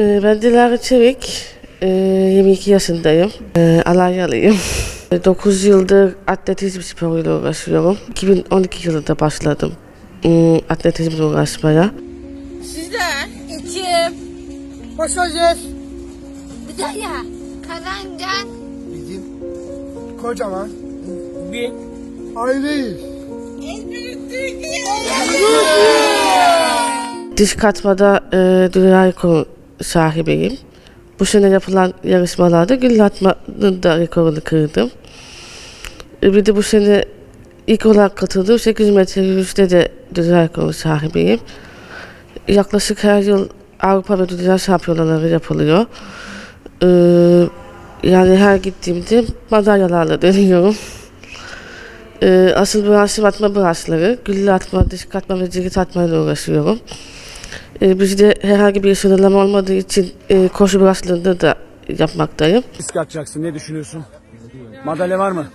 Ee, Ben Dilara Çevik, ee, 22 yaşındayım, Ee, Alaryalıyım. 9 yıldır atletizm sporuyla uğraşıyorum. 2012 yılında başladım hmm, atletizmle uğraşmaya. Sizler İçim. Hoş vaziyet. Bir de ya. Karangan. Bizim kocaman bir aileyiz. Diş katmada e, dünya rekoru sahibiyim. Bu sene yapılan yarışmalarda gül atmanın da rekorunu kırdım. E, Bir de bu sene ilk olarak katıldığım 800 metre yürüyüşte de dünya rekoru sahibiyim. Yaklaşık her yıl Avrupa ve Dünya Şampiyonaları yapılıyor. E, yani her gittiğimde madalyalarla dönüyorum. E, asıl branşım atma branşları. Güllü atma, diş atma ve cirit atmayla uğraşıyorum. E, bizde herhangi bir sınırlama olmadığı için e, koşu branşlarında da yapmaktayım. Risk atacaksın. Ne düşünüyorsun? Madalya var mı?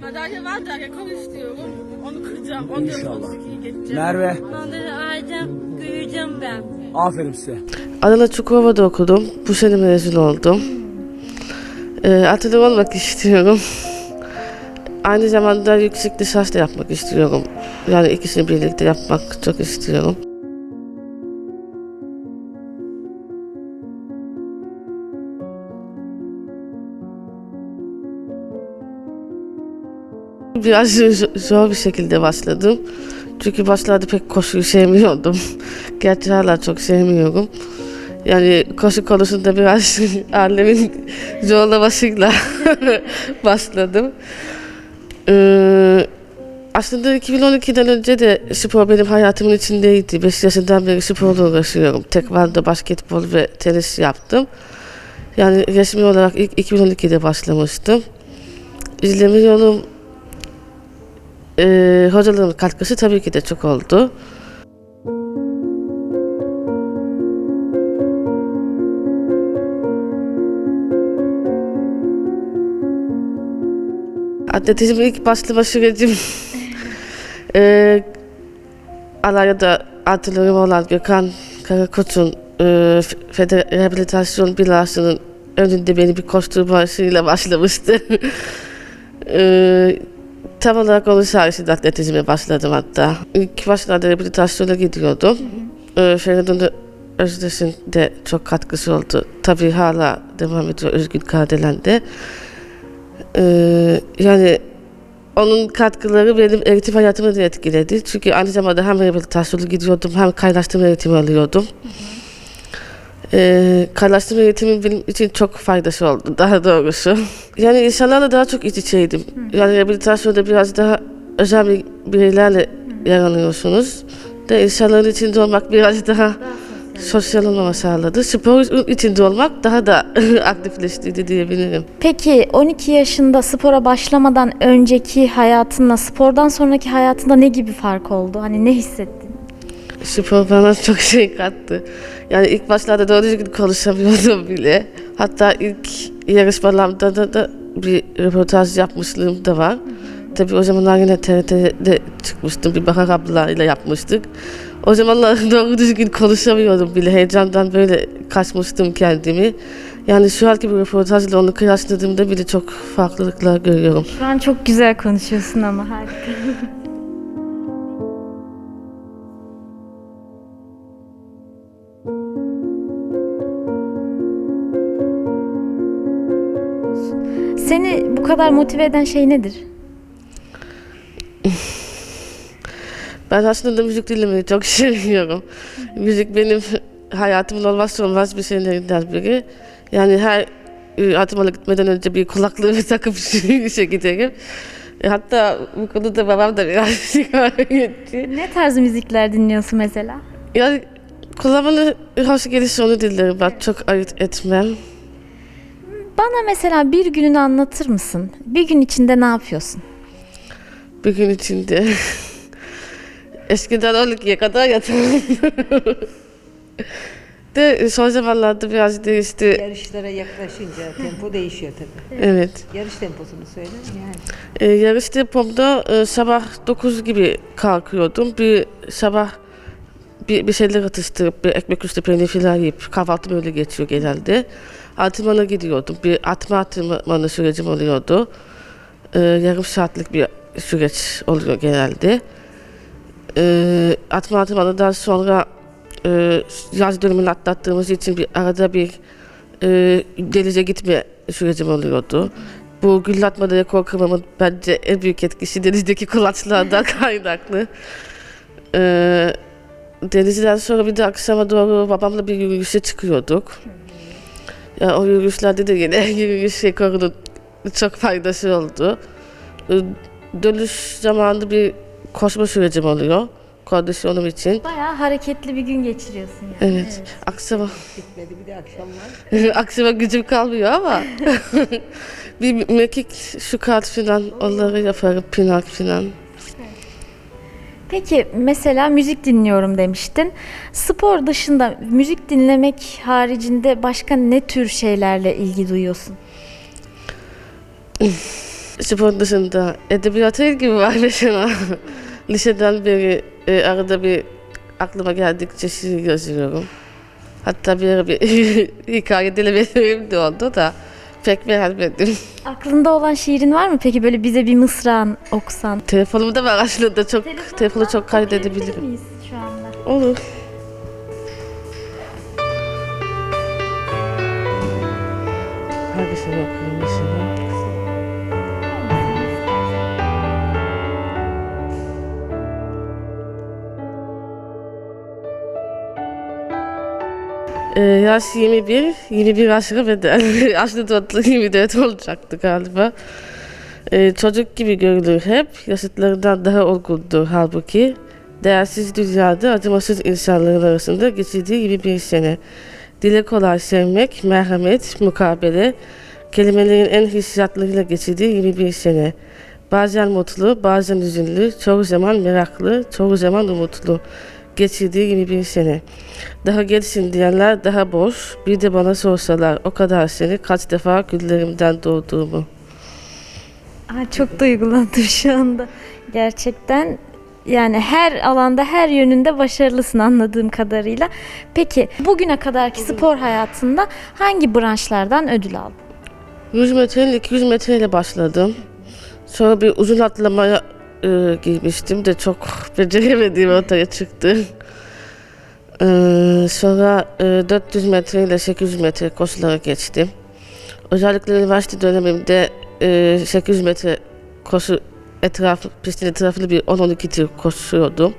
madalya var da rekor istiyorum. Onu kıracağım. Onu İnşallah. Merve. Onları alacağım. Kıyacağım ben. Aferin size. Adana Çukurova'da okudum. Bu sene mezun oldum. E, atölye olmak istiyorum. Aynı zamanda yüksek lisans da yapmak istiyorum. Yani ikisini birlikte yapmak çok istiyorum. Biraz zor bir şekilde başladım. Çünkü başlarda pek koşuyu sevmiyordum. Gerçi hala çok sevmiyorum. Yani koşu konusunda biraz annemin zorlamasıyla başladım. Ee, aslında 2012'den önce de spor benim hayatımın içindeydi. 5 yaşından beri sporla uğraşıyorum. Tekvando, basketbol ve tenis yaptım. Yani resmi olarak ilk 2012'de başlamıştım. İzleme e, hocalarımın katkısı tabii ki de çok oldu. Atletizme ilk başlama sürecim e, Alarya'da antrenörüm olan Gökhan Karakoç'un e, Feder Rehabilitasyon Binası'nın önünde beni bir koşturmasıyla başlamıştı. e, tam olarak onun sayesinde atletizme başladım hatta. İlk başlarda rehabilitasyona gidiyordum. E, Feridun Özdeş'in de çok katkısı oldu. Tabii hala devam ediyor Özgün Kardelen'de. Ee, yani onun katkıları benim eğitim hayatımı da etkiledi. Çünkü aynı zamanda hem rehabilitasyona gidiyordum hem kaynaştırma eğitimi alıyordum. Ee, kaynaştırma eğitimin benim için çok faydası oldu daha doğrusu. Yani insanlarla daha çok iç içeydim. Yani rehabilitasyonda biraz daha özel bir bireylerle yer alıyorsunuz. De insanların içinde olmak biraz daha sosyal olmama sağladı. Spor içinde olmak daha da aktifleştirdi diyebilirim. Peki 12 yaşında spora başlamadan önceki hayatınla spordan sonraki hayatında ne gibi fark oldu? Hani ne hissettin? Spor bana çok şey kattı. Yani ilk başlarda doğru düzgün konuşamıyordum bile. Hatta ilk yarışmalarımda da, da bir röportaj yapmışlığım da var. Tabii o zamanlar yine TRT'de çıkmıştım. Bir Bahar ablayla yapmıştık. O zamanlar doğru düzgün konuşamıyordum bile. Heyecandan böyle kaçmıştım kendimi. Yani şu anki bir röportajla onu kıyasladığımda bile çok farklılıklar görüyorum. Şu an çok güzel konuşuyorsun ama harika. bu kadar motive eden şey nedir? Ben aslında müzik dinlemeyi çok seviyorum. müzik benim hayatımın olmazsa olmaz bir şeylerinden biri. Yani her atmalı gitmeden önce bir kulaklığı takıp işe giderim. E, Hatta bu konuda babam da biraz şikayetçi. Ne tarz müzikler dinliyorsun mesela? Yani kulağımın hoş gelirse onu dinlerim ben. Çok ayırt etmem. Bana mesela bir gününü anlatır mısın? Bir gün içinde ne yapıyorsun? Bir gün içinde. Eskiden 12'ye kadar yatarım. De son zamanlarda biraz değişti. Yarışlara yaklaşınca tempo değişiyor tabii. Evet. Yarış temposunu söyle. Yani E, yarış tempomda e, sabah 9 gibi kalkıyordum. Bir sabah bir, bir şeyler atıştırıp bir ekmek üstü peynir falan yiyip kahvaltı böyle geçiyor genelde. Antrenmana gidiyordum. Bir atma antrenmanı sürecim oluyordu. Ee, yarım saatlik bir süreç oluyor genelde. Ee, atma antrenmanından sonra e, yaz dönemini atlattığımız için bir arada bir e, denize gitme sürecim oluyordu. Bu gül atmada rekor kırmamın bence en büyük etkisi denizdeki kulaçlardan kaynaklı. Ee, denizden sonra bir de akşama doğru babamla bir yürüyüşe çıkıyorduk. Ya o yürüyüşlerde de yine yürüyüş rekorunun çok faydası oldu. Dönüş zamanında bir koşma sürecim oluyor. Kondisyonum için. Bayağı hareketli bir gün geçiriyorsun yani. Evet. Akşama, Bitmedi bir de akşamlar. akşama gücüm kalmıyor ama bir mekik şu kart falan onları yaparım. Pinak falan. Peki mesela müzik dinliyorum demiştin. Spor dışında müzik dinlemek haricinde başka ne tür şeylerle ilgi duyuyorsun? Spor dışında edebiyata ilgim var mesela. Liseden beri e, arada bir aklıma geldikçe şiir yazıyorum. Hatta bir ara bir hikaye dilemelerim de oldu da pek beğenmedim. Aklında olan şiirin var mı peki böyle bize bir mısran okusan? Telefonumda var aslında çok, telefonu çok kaydedebilirim. şu anda? Olur. Yaş 21, 21 aşırı beden. Aslında toplu 24 olacaktı galiba. Ee, çocuk gibi görülür hep, yaşıtlarından daha olgundur halbuki. Değersiz dünyada acımasız insanların arasında geçirdiği gibi bir sene. Dile kolay sevmek, merhamet, mukabele, kelimelerin en hissiyatlarıyla geçirdiği gibi bir sene. Bazen mutlu, bazen üzünlü, çoğu zaman meraklı, çoğu zaman umutlu. Geçirdiği gibi bir sene. Daha gençsin diyenler daha boş, bir de bana sorsalar o kadar seni kaç defa güllerimden doğduğumu. Aa, çok duygulandım şu anda. Gerçekten yani her alanda her yönünde başarılısın anladığım kadarıyla. Peki bugüne kadarki spor hayatında hangi branşlardan ödül aldın? 100 metreyle 200 metreyle başladım. Sonra bir uzun atlamaya e, girmiştim de çok beceremediğim ortaya çıktı. E, sonra e, 400 metreyle 800 metre koşulara geçtim. Özellikle üniversite dönemimde e, 800 metre koşu etrafı, pistin etrafını bir 10-12 tur koşuyordum.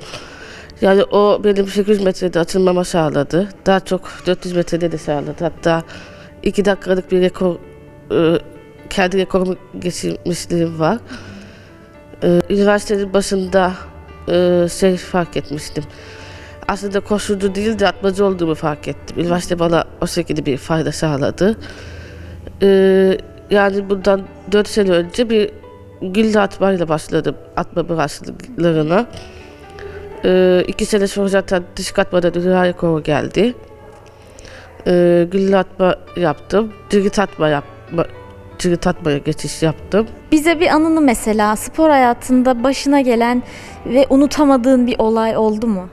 Yani o benim 800 metrede açılmama sağladı. Daha çok 400 metrede de sağladı. Hatta 2 dakikalık bir rekor e, kendi rekorumu geçirmişliğim var. E, üniversitenin başında e, şey fark etmiştim. Aslında koşucu değil de atmacı olduğumu fark ettim. Üniversite bana o şekilde bir fayda sağladı. E, yani bundan 4 sene önce bir gülle atmayla başladım atma branşlarına. E, iki sene sonra zaten dış katmada dünya rekoru geldi. E, gülle atma yaptım. Cirit atma yapma, cirit atmaya geçiş yaptım. Bize bir anını mesela spor hayatında başına gelen ve unutamadığın bir olay oldu mu?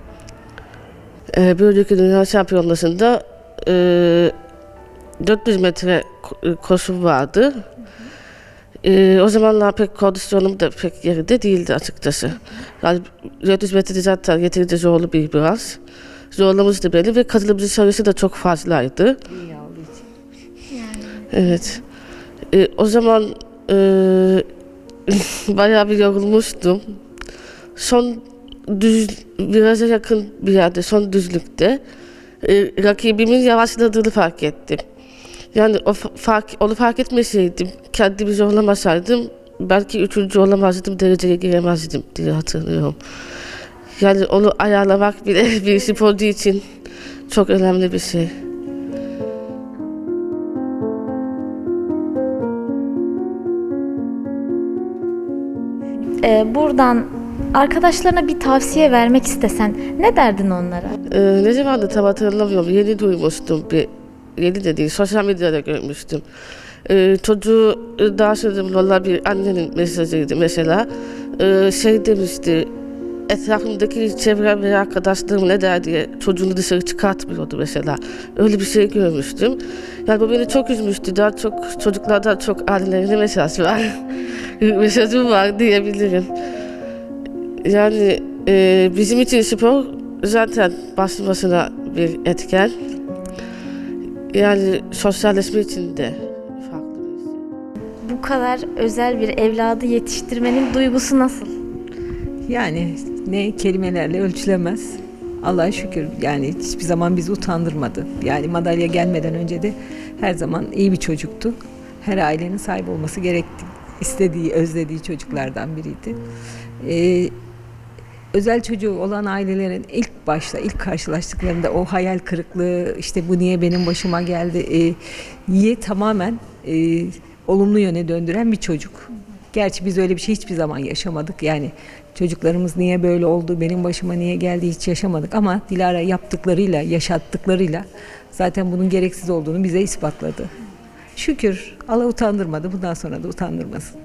Ee, bir önceki dünya şampiyonasında e, 400 metre ko- koşum vardı. E, o zamanlar pek kondisyonum da pek yerinde değildi açıkçası. Yani 400 metrede zaten yeterince zorlu bir biraz. Zorlamıştı beni ve katılımcı sayısı da çok fazlaydı. İçin. Evet. E, o zaman e, bayağı bir yorulmuştum. Son düz, viraja yakın bir yerde, son düzlükte e, rakibimin yavaşladığını fark ettim. Yani o fa- fark, onu fark etmeseydim, kendimi zorlamasaydım belki üçüncü olamazdım, dereceye giremezdim diye hatırlıyorum. Yani onu ayarlamak bile bir sporcu için çok önemli bir şey. Ee, buradan arkadaşlarına bir tavsiye vermek istesen ne derdin onlara? Ee, ne zamandı tam hatırlamıyorum. Yeni duymuştum bir. Yeni de değil. Sosyal medyada görmüştüm. Ee, çocuğu e, daha sonra valla bir annenin mesajıydı mesela. Ee, şey demişti. Etrafımdaki çevrem veya arkadaşlarım ne der diye çocuğunu dışarı çıkartmıyordu mesela. Öyle bir şey görmüştüm. Yani bu beni çok üzmüştü. Daha çok çocuklardan çok ailelerine mesaj var. Mesajım var diyebilirim. Yani e, bizim için spor zaten başlı başına bir etken. Yani sosyalleşme için de farklı bir şey. Bu kadar özel bir evladı yetiştirmenin duygusu nasıl? Yani ne kelimelerle ölçülemez. Allah'a şükür yani hiçbir zaman bizi utandırmadı. Yani madalya gelmeden önce de her zaman iyi bir çocuktu. Her ailenin sahip olması gerekti. istediği, özlediği çocuklardan biriydi. Ee, özel çocuğu olan ailelerin ilk başta, ilk karşılaştıklarında o hayal kırıklığı, işte bu niye benim başıma geldi, e, niye tamamen e, olumlu yöne döndüren bir çocuk. Gerçi biz öyle bir şey hiçbir zaman yaşamadık. Yani çocuklarımız niye böyle oldu, benim başıma niye geldi hiç yaşamadık. Ama Dilara yaptıklarıyla, yaşattıklarıyla zaten bunun gereksiz olduğunu bize ispatladı. Şükür Allah utandırmadı, bundan sonra da utandırmasın.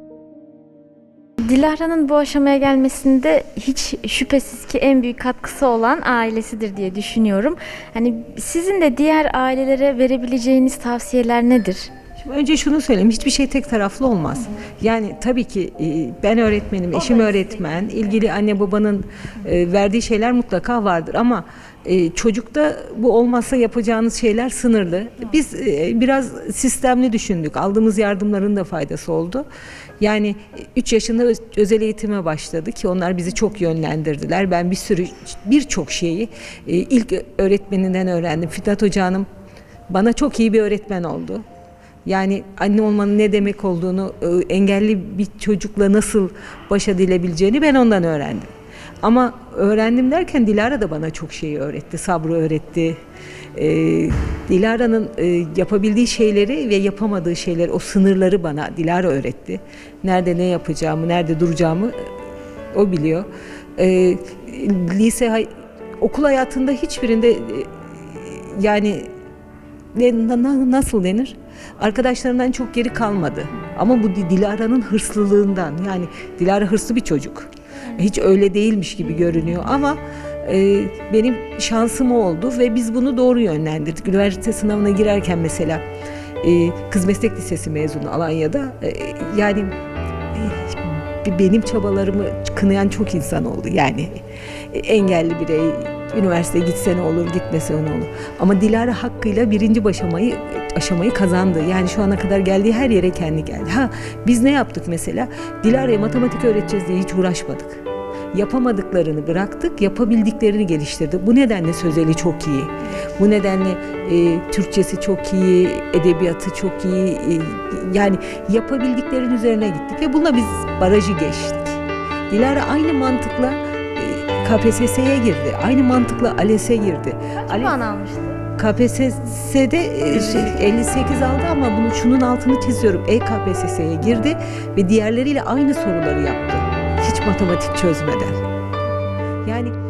Dilara'nın bu aşamaya gelmesinde hiç şüphesiz ki en büyük katkısı olan ailesidir diye düşünüyorum. Hani sizin de diğer ailelere verebileceğiniz tavsiyeler nedir? Şimdi önce şunu söyleyeyim, hiçbir şey tek taraflı olmaz. Yani tabii ki e, ben öğretmenim, eşim öğretmen, ilgili anne babanın e, verdiği şeyler mutlaka vardır ama e, çocukta bu olmazsa yapacağınız şeyler sınırlı. Biz biraz sistemli düşündük, aldığımız yardımların da faydası oldu. Yani 3 yaşında öz- özel eğitime başladı ki onlar bizi çok yönlendirdiler. Ben bir sürü birçok şeyi ilk öğretmeninden öğrendim. Fitnat Hoca Hanım bana çok iyi bir öğretmen oldu. Yani anne olmanın ne demek olduğunu, e, engelli bir çocukla nasıl baş edilebileceğini ben ondan öğrendim. Ama öğrendim derken Dilara da bana çok şeyi öğretti, sabrı öğretti. E, Dilara'nın e, yapabildiği şeyleri ve yapamadığı şeyleri, o sınırları bana Dilara öğretti. Nerede ne yapacağımı, nerede duracağımı e, o biliyor. E, lise, okul hayatında hiçbirinde e, yani nasıl denir? Arkadaşlarından çok geri kalmadı. Ama bu Di- Dilara'nın hırslılığından yani Dilara hırslı bir çocuk. Hiç öyle değilmiş gibi görünüyor ama e, benim şansım oldu ve biz bunu doğru yönlendirdik. Üniversite sınavına girerken mesela e, Kız Meslek Lisesi mezunu Alanya'da e, yani e, benim çabalarımı kınayan çok insan oldu. Yani e, engelli birey üniversiteye gitse ne olur, gitmese ne olur. Ama Dilara hakkıyla birinci aşamayı aşamayı kazandı. Yani şu ana kadar geldiği her yere kendi geldi. Ha biz ne yaptık mesela? Dilara'ya matematik öğreteceğiz diye hiç uğraşmadık. Yapamadıklarını bıraktık, yapabildiklerini geliştirdik. Bu nedenle sözeli çok iyi. Bu nedenle e, Türkçesi çok iyi, edebiyatı çok iyi. e, yani yapabildiklerinin üzerine gittik ve bununla biz barajı geçtik. Dilara aynı mantıkla e, KPSS'ye girdi. Aynı mantıkla ALES'e girdi. Kaç puan almıştı? KPSS'de e, şey, 58 aldı ama bunu şunun altını çiziyorum. E-KPSS'ye girdi ve diğerleriyle aynı soruları yaptı. Hiç matematik çözmeden. Yani